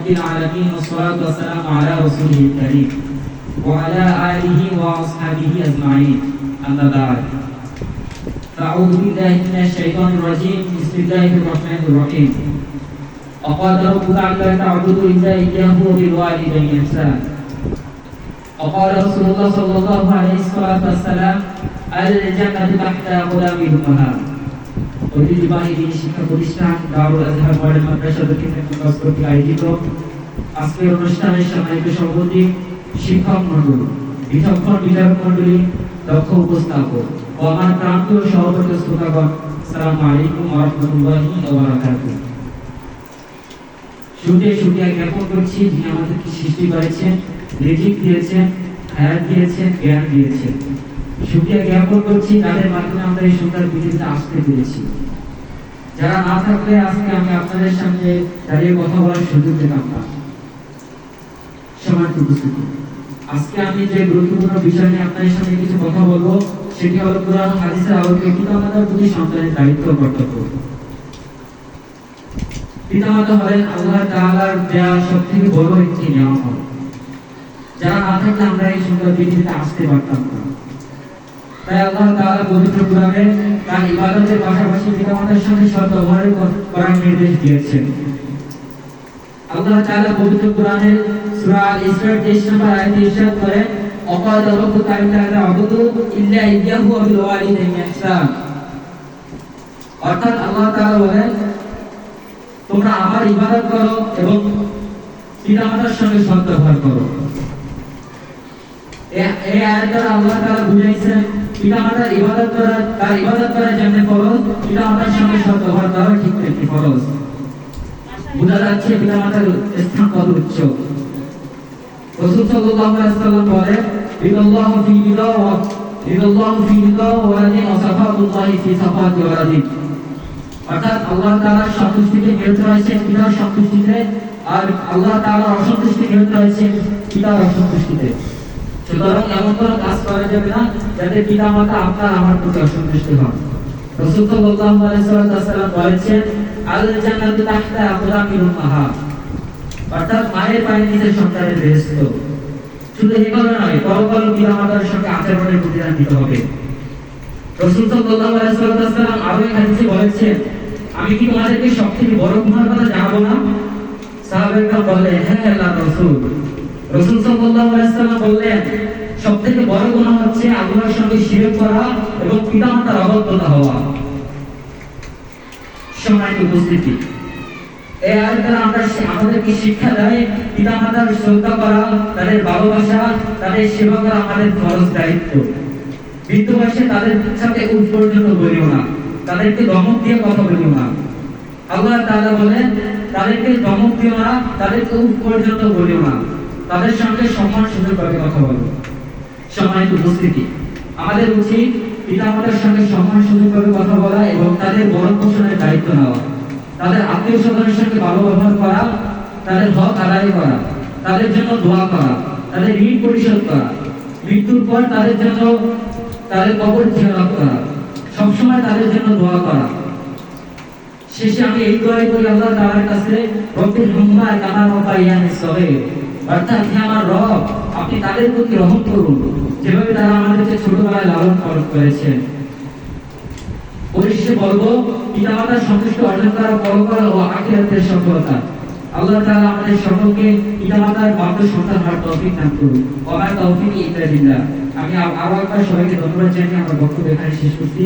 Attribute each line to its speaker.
Speaker 1: رب العالمين والصلاة والسلام على رسوله الكريم وعلى آله وأصحابه أجمعين. أما بعد أعوذ بالله من الشيطان الرجيم. بسم الله الرحمن الرحيم. وقال ربك ألا تعبدوا إلا إياه وبالوالدين إحسانا. وقال رسول الله صلى الله عليه الصلاة والسلام الجنة تحت أقدام الأمهات ঐতিহ্যবাহী দিনী শিক্ষা প্রতিষ্ঠান দারুল আজহার মডেল মাদ্রাসা দক্ষিণ ক্যাম্পাস কর্তৃক আয়োজিত আজকের অনুষ্ঠানের সম্মানিত সভাপতি শিক্ষক মণ্ডল, বিচক্ষণ বিচারক মণ্ডলী, দক্ষ উপস্থাপক ও আমার প্রান্তীয় সহপাঠী শ্রোতাগণ সালামু আলাইকুম রাহমাতুল্লাহি ওয়া বারাকাতুহু জ্ঞাপন করছি, যিনি আমাদেরকে সৃষ্টি করেছেন রিজিক দিয়েছেন হায়াত দিয়েছেন, জ্ঞান দিয়েছেন। জ্ঞাপন করছি মাধ্যমে আমরা এই সুন্দর পৃথিবীতে আসতে পেরেছি। যারা না থাকলে আজকে আমি আপনাদের সামনে দাঁড়িয়ে কথা বলার সুযোগ পেতাম না। সমাজ উপস্থিতি। আজকে আমি যে গুরুত্বপূর্ণ বিষয় নিয়ে আপনাদের সামনে কিছু কথা বলব, সেটি হলো কোরআন, হাদিসের আলোকে পিতামাতার প্রতি সন্তানের দায়িত্ব কর্তব্য। পিতামাতা হলেন আল্লাহ তাআলার দেওয়া সবথেকে বড় একটি নিয়ামত। যারা না থাকলে আমরা এই সুন্দর পৃথিবীতে আসতে পারতাম না। তাই আল্লাহ তাআলা পবিত্র কোরআনে তার ইবাদতের পাশাপাশি পিতামাতার সঙ্গে সৎ ব্যবহার করার নির্দেশ দিয়েছেন। আল্লাহ তাআলা পবিত্র কোরআনে সূরা আল ইসরার 23 নম্বর আয়াতে ইরশাদ করেন অকাদ রাব্বুকা আল্লা তা'বুদু ইল্লা ইয়্যাহু ওয়া বিল ওয়ালিদাইনি ইহসান। অর্থাৎ আল্লাহ তাআলা বলেন, তোমরা আমার ইবাদত করো এবং পিতামাতার সঙ্গে সৎ ব্যবহার করো এই আয়াত দ্বারা আল্লাহ তাআলা বুঝাইছেন ইবাদত তার ইবাদত করা যেমন ফরজ সঙ্গে করা ঠিক তেমনি ফরজ। বোঝা যাচ্ছে স্থান কত উচ্চ বলেন বিল্লাহু ফি বিল্লাহু ফি সাফাতুল্লাহি ফি সাফাতি অর্থাৎ আল্লাহ তাআলার সন্তুষ্টিতে নিরত রয়েছে পিতার সন্তুষ্টিতে, আর আল্লাহ তাআলার অসন্তুষ্টি পিতার অসন্তুষ্টিতে। সুতরাং এমন কোনো কাজ করা যাবে না যাতে পিতা মাতা আপনার আমার প্রতি অসন্তুষ্ট হন। রাসূল উম্মাহাত অর্থাৎ মায়ের সন্তানের শুধু নয় পিতা মাতার সঙ্গে আচরণের প্রতিদান দিতে হবে। রাসূল সাল্লাল্লাহু আলাইহি আরও এক বলেছেন, আমি কি তোমাদেরকে সবথেকে বড় গুনার কথা জানাব না? সাহাবারা বললেন হ্যাঁ আল্লাহর রাসূল। রাসূল সাল্লাল্লাহু আলাইহি ওয়াসাল্লাম বললেন, সবথেকে বড় গুনাহ হচ্ছে আল্লাহর সঙ্গে শিরক করা এবং পিতামাতার অবজ্ঞা হওয়া। সম্মানিত উপস্থিতি, এই আয়াত আমরা আমাদেরকে শিক্ষা দেয়, পিতামাতার শ্রদ্ধা করা, তাদের ভালোবাসা, তাদের সেবা করা আমাদের ফরজ দায়িত্ব। বৃদ্ধ বয়সে তাদের সাথে উঠ বলিও না, তাদেরকে দমক দিয়ে কথা বলিও না। আল্লাহ তাআলা বলেন, তাদেরকে দমক দিও না, তাদেরকে উঠ বলিও না। তাদের সঙ্গে সম্মান সুযোগ করে কথা বলো সম্মানিত উপস্থিতি, আমাদের উচিত পিতামাতার সঙ্গে সম্মান সুযোগ করে কথা বলা এবং তাদের বরণ পোষণের দায়িত্ব নেওয়া। তাদের আত্মীয় স্বজনের সঙ্গে ভালো ব্যবহার করা, তাদের হক আদায় করা, তাদের জন্য দোয়া করা, তাদের ঋণ পরিশোধ করা, মৃত্যুর পর তাদের জন্য তাদের কবর জিয়ারত করা, সবসময় তাদের জন্য দোয়া করা। শেষে আমি এই দোয়াই করি, আল্লাহ তাআলার কাছে রব্বির হুম্মা কামা রাব্বায়ানি সগীর। অর্থাৎ হে আমার রব, আপনি তাদের প্রতি রহম করুন। যেভাবে তারা আমাদেরকে ছোটবেলায় লালন পালন করেছেন। পরিশেষে বলব সন্তুষ্টি অর্জন ও আখিরাতের সফলতা। আল্লাহ আমাদের সকলকে সন্তান হওয়ার তৌফিক দান করুন। তৌফিক আমি আরও একবার সবাইকে ধন্যবাদ জানিয়ে আমার বক্তব্য এখানে শেষ করছি।